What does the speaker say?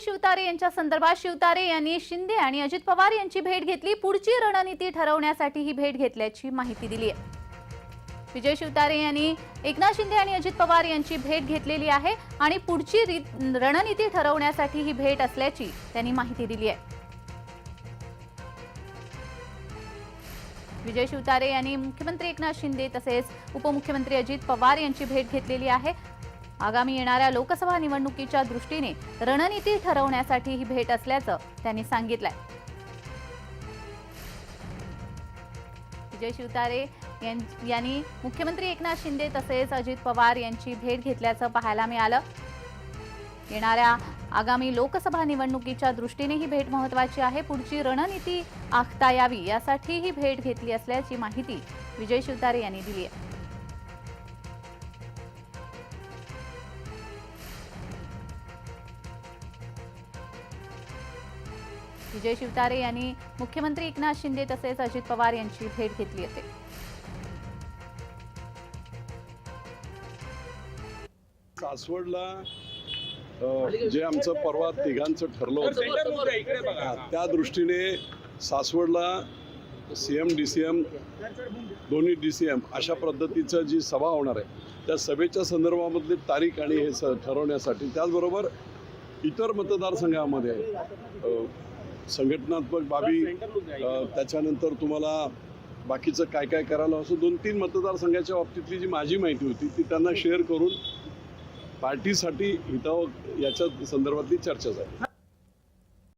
आणि शिवतारे यांच्या संदर्भात शिवतारे यांनी शिंदे आणि अजित पवार यांची भेट घेतली. पुढची रणनीती ठरवण्यासाठी ही भेट घेतल्याची माहिती दिली आहे. विजय शिवतारे यांनी एकनाथ शिंदे आणि अजित पवार यांची भेट घेतलेली आहे आणि पुढची रणनीती ठरवण्यासाठी ही भेट असल्याची त्यांनी माहिती दिली आहे. विजय शिवतारे यांनी मुख्यमंत्री एकनाथ शिंदे तसेच उपमुख्यमंत्री अजित पवार यांची भेट घेतलेली आहे. आगामी येणाऱ्या लोकसभा निवडणुकीच्या दृष्टीने रणनीती ठरवण्यासाठी ही भेट असल्याचं त्यांनी सांगितलंय. विजय शिवतारे यां- यांनी मुख्यमंत्री एकनाथ शिंदे तसेच अजित पवार यांची भेट घेतल्याचं पाहायला मिळालं. येणाऱ्या आगामी लोकसभा निवडणुकीच्या दृष्टीने ही भेट महत्वाची आहे. पुढची रणनीती आखता यावी यासाठी ही भेट घेतली असल्याची माहिती विजय शिवतारे यांनी दिली आहे. विजय शिवतारे यांनी मुख्यमंत्री एकनाथ शिंदे तसेच अजित पवार यांची भेट घेतली होती. सासवडला जे आमचं परवा तिघांचं ठरलं होतं त्या दृष्टीने सासवडला C M D C M दोन्ही डी सी एम अशा पद्धतीचं जी सभा होणार आहे त्या सभेच्या संदर्भामधली तारीख आणि हे स ठरवण्यासाठी त्याचबरोबर इतर मतदारसंघामध्ये संघटनात्मक बाबी त्याच्यानंतर तुम्हाला बाकीचं काय काय करायला असं दोन तीन मतदारसंघाच्या बाबतीतली जी माझी माहिती होती ती त्यांना शेअर करून पार्टीसाठी हिताव याच्या संदर्भातली चर्चा झाली.